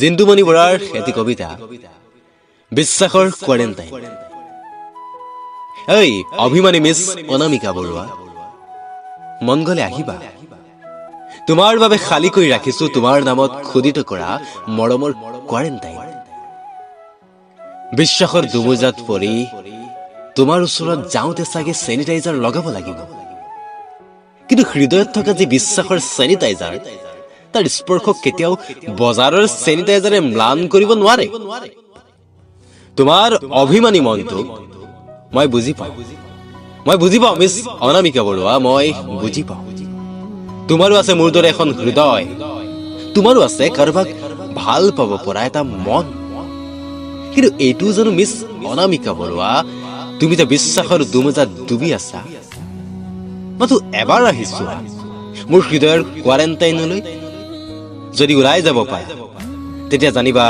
জিন্তুমণি বৰাৰ এটি কবিতা। বিশ্বাসৰ কোৱাৰেণ্টাইন ঐ অভিমানী মিছ অনামিকা বৰুৱা। মন গলে আহিবা। তোমাৰ বাবে খালী কৰি ৰাখিছো তোমাৰ নামত খোদিত কৰা মৰমৰ কোৱাৰেণ্টাইন বিশ্বাসৰ দুমোজাত পৰি তোমাৰ ওচৰত যাওঁতে চাগে চেনিটাইজাৰ লগাব লাগিব। কিন্তু হৃদয়ত থকা যি বিশ্বাসৰ চেনিটাইজাৰ তাৰ স্পৰ্শক কেতিয়াও বজাৰৰ চেনিটাইজাৰে ম্লান কৰিব নোৱাৰে। তোমাৰ অভিমানী মনটোক মই বুজি পাওঁ। মই বুজি পাওঁ, মিছ অনামিকা বৰুৱা, মই বুজি পাওঁ। তোমাৰো আছে মোৰ দৰে এখন হৃদয়। তোমাৰো আছে কাৰোবাক ভালো পাব পৰা এটা মন। কিন্তু এইটো জানো, মিছ অনামিকা বৰুৱা, তুমি যে বিশ্বাসৰ দুমোজাত ডুবি আছা। মাথো এবাৰ আহিছো মোৰ হৃদয়ৰ কোৱাৰেণ্টাইনলৈ যদি ওলাই যাব পাৰা তেতিয়া জানিবা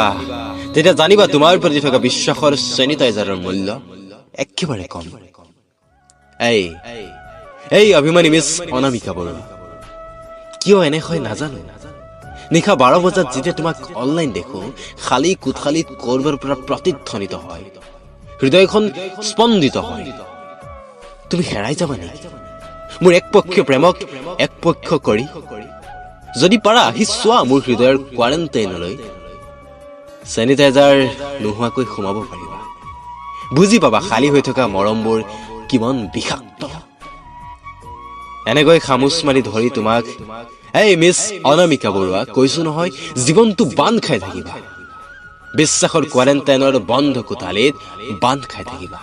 তেতিয়া জানিবা তোমাৰ প্ৰতি থকা বিশ্বাসৰ চেনিটাইজাৰৰ মূল্য একেবাৰে কম। এই এই অভিমানী মিছ অনামিকা বৰুৱা কিয় এনে হয় নাজানো? নিশা বাৰ বজাত যেতিয়া তোমাক অনলাইন দেখো, খালী কোঠালিত কৰবাৰ পৰা প্ৰতিধ্বনিত হয়, হৃদয়খন স্পন্দিত হয়। তুমি হেৰাই যাবা নেকি? মোৰ একপক্ষীয় প্ৰেমক একপক্ষ কৰি যদি পাৰা আহি চোৱা মোৰ হৃদয়ৰ কোৱাৰেণ্টাইনলৈ চেনিটাইজাৰ নোহোৱাকৈ সোমাব পাৰিবা। বুজি পাবা খালী হৈ থকা মৰমবোৰ কিমান বিষাক্ত। এনেকৈ খামোচ মাৰি ধৰি তোমাক এই মিছ অনামিকা বৰুৱা কৈছো নহয় জীৱনটো বান্ধ খাই থাকিবা। বিশ্বাসৰ কোৱাৰেণ্টাইনৰ বন্ধ কোঠালিত বান্ধ খাই থাকিবা।